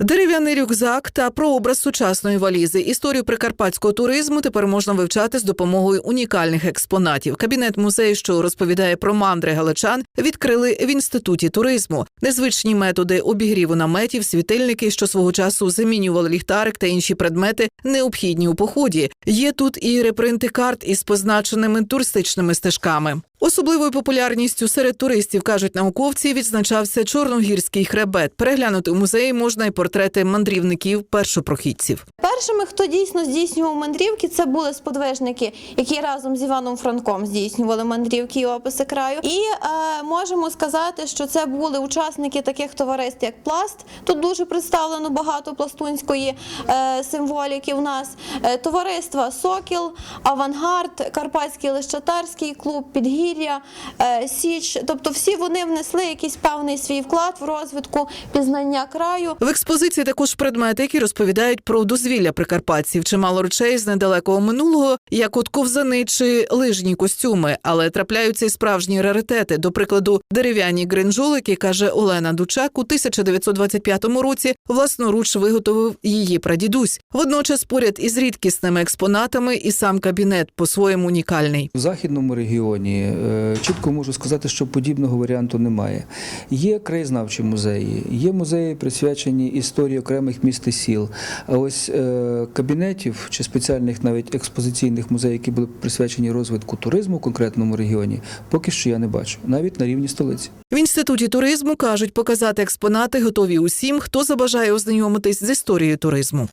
Дерев'яний рюкзак та прообраз сучасної валізи. Історію прикарпатського туризму тепер можна вивчати з допомогою унікальних експонатів. Кабінет музею, що розповідає про мандри галичан, відкрили в інституті туризму. Незвичні методи обігріву наметів, світильники, що свого часу замінювали ліхтарик та інші предмети, необхідні у поході. Є тут і репринти карт із позначеними туристичними стежками. Особливою популярністю серед туристів кажуть науковці відзначався чорногірський хребет. Переглянути у музеї можна й портрети мандрівників першопрохідців. Першими, хто дійсно здійснював мандрівки, це були сподвижники, які разом з Іваном Франком здійснювали мандрівки і описи краю. І е, можемо сказати, що це були учасники таких товариств, як пласт. Тут дуже представлено багато пластунської е, символіки. В нас Е, товариства Сокіл, Авангард, Карпатський Лещатарський клуб, Підгір'я, е, Січ. Тобто, всі вони внесли якийсь певний свій вклад в розвитку пізнання краю. В експозиції також предмети, які розповідають про дозвілля прикарпатців, чимало речей з недалекого минулого, як от ковзани чи лижні костюми, але трапляються й справжні раритети. До прикладу, дерев'яні гринжолики, каже Олена Дучак, у 1925 році власноруч виготовив її прадідусь. Водночас, поряд із рідкісними експонатами, і сам кабінет по-своєму унікальний. В західному регіоні е, чітко можу сказати, що подібного варіанту немає. Є краєзнавчі музеї, є музеї присвячені історії окремих міст і сіл. А ось е, кабінетів чи спеціальних навіть експозиційних музеїв, які були присвячені розвитку туризму в конкретному регіоні, поки що я не бачу, навіть на рівні столиці. В інституті туризму кажуть, показати експонати готові усім, хто забажає ознайомитись з історією туризму.